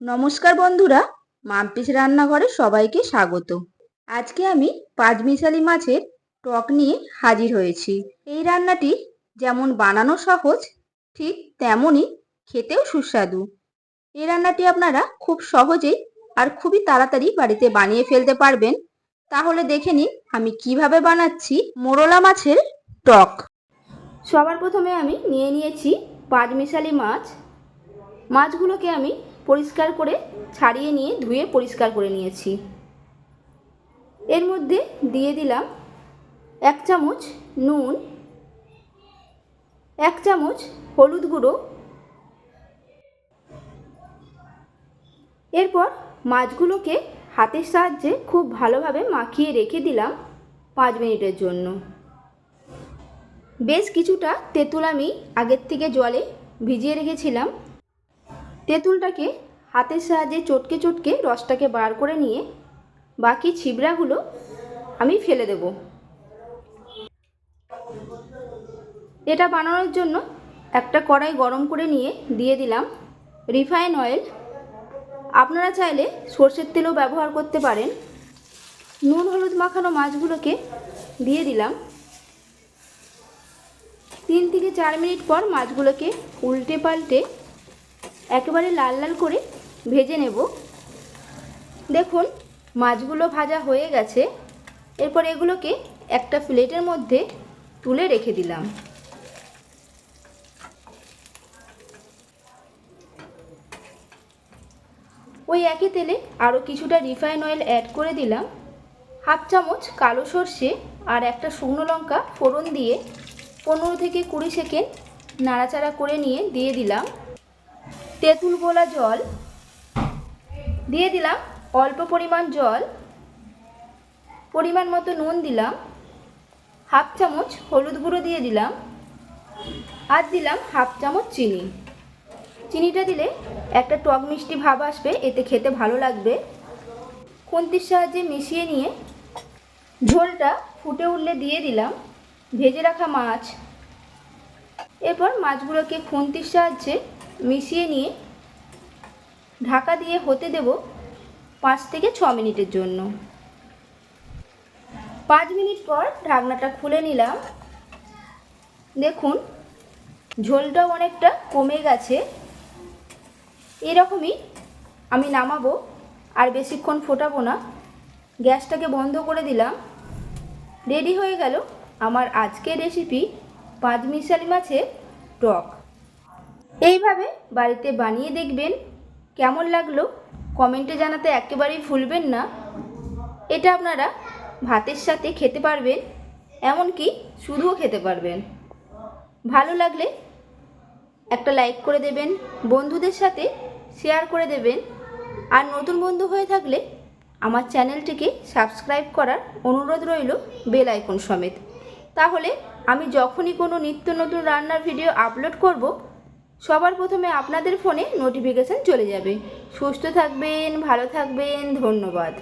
নমস্কার বন্ধুরা, মাম্পিস রান্নাঘরে সবাইকে স্বাগত। আজকে আমি পাঁচমিশালি মাছের টক নিয়ে হাজির হয়েছি। এই রান্নাটি যেমন বানানো সহজ, ঠিক তেমনই খেতেও সুস্বাদু। এই রান্নাটি আপনারা খুব সহজেই আর খুবই তাড়াতাড়ি বাড়িতে বানিয়ে ফেলতে পারবেন। তাহলে দেখে নিন আমি কীভাবে বানাচ্ছি মোরলা মাছের টক। সবার প্রথমে আমি নিয়ে নিয়েছি পাঁচমিশালি মাছ। মাছগুলোকে আমি পরিষ্কার করে ছাড়িয়ে নিয়ে ধুয়ে পরিষ্কার করে নিয়েছি। এর মধ্যে দিয়ে দিলাম এক চামচ নুন, এক চামচ হলুদ গুঁড়ো। এরপর মাছগুলোকে হাতের সাহায্যে খুব ভালোভাবে মাখিয়ে রেখে দিলাম পাঁচ মিনিটের জন্য। বেশ কিছুটা তেঁতুল আমি আগের থেকে জলে ভিজিয়ে রেখেছিলাম। তেঁতুলটাকে হাতের সাহায্যে চটকে চটকে রসটাকে বার করে নিয়ে বাকি ছিবড়াগুলো আমি ফেলে দেব। এটা বানানোর জন্য একটা কড়াই গরম করে নিয়ে দিয়ে দিলাম রিফাইন অয়েল। আপনারা চাইলে সর্ষের তেলও ব্যবহার করতে পারেন। নুন হলুদ মাখানো মাছগুলোকে দিয়ে দিলাম। তিন থেকে চার মিনিট পর মাছগুলোকে উল্টে পাল্টে একেবারে লাল লাল করে ভেজে নেব। দেখুন, মাছগুলো ভাজা হয়ে গেছে। এরপর এগুলোকে একটা প্লেটের মধ্যে তুলে রেখে দিলাম। ওই একই তেলে আরও কিছুটা রিফাইন অয়েল অ্যাড করে দিলাম। হাফ চামচ কালো সর্ষে আর একটা শুকনো লঙ্কা ফোড়ন দিয়ে পনেরো থেকে কুড়ি সেকেন্ড নাড়াচাড়া করে নিয়ে দিয়ে দিলাম। তেঁতুল গোলা জল দিয়ে দিলাম অল্প পরিমাণ জল, পরিমাণ মতো নুন দিলাম, হাফ চামচ হলুদ গুঁড়ো দিয়ে দিলাম আর দিলাম হাফ চামচ চিনি। চিনিটা দিলে একটা টক মিষ্টি ভাব আসবে, এতে খেতে ভালো লাগবে। খুন্তির সাহায্যে মিশিয়ে নিয়ে ঝোলটা ফুটে উঠলে দিয়ে দিলাম ভেজে রাখা মাছ। এরপর মাছগুলোকে খুন্তির সাহায্যে মিশিয়ে নিয়ে ঢাকা দিয়ে হতে দেব পাঁচ থেকে ছ মিনিটের জন্য। পাঁচ মিনিট পর ঢাকনাটা খুলে নিলাম। দেখুন, ঝোলটাও অনেকটা কমে গেছে। এরকমই আমি নামাবো আর বেশিক্ষণ ফোটাবো না। গ্যাসটাকে বন্ধ করে দিলাম। রেডি হয়ে গেল আমার আজকের রেসিপি পাঁচ মিশালি মাছের টক। এইভাবে বাড়িতে বানিয়ে দেখবেন কেমন লাগল? কমেন্টে জানাতে একেবারেই ভুলবেন না। এটা আপনারা ভাতের সাথে খেতে পারবেন, এমনকি শুধুও খেতে পারবেন। ভালো লাগলে একটা লাইক করে দেবেন, বন্ধুদের সাথে শেয়ার করে দেবেন। আর নতুন বন্ধু হয়ে থাকলে আমার চ্যানেলটিকে সাবস্ক্রাইব করার অনুরোধ রইল বেল আইকন সমেত। তাহলে আমি যখনই কোনো নিত্য নতুন রান্নার ভিডিও আপলোড করব সবার প্রথমে আপনাদের ফোনে নোটিফিকেশান চলে যাবে। সুস্থ থাকবেন ভালো থাকবেন ধন্যবাদ।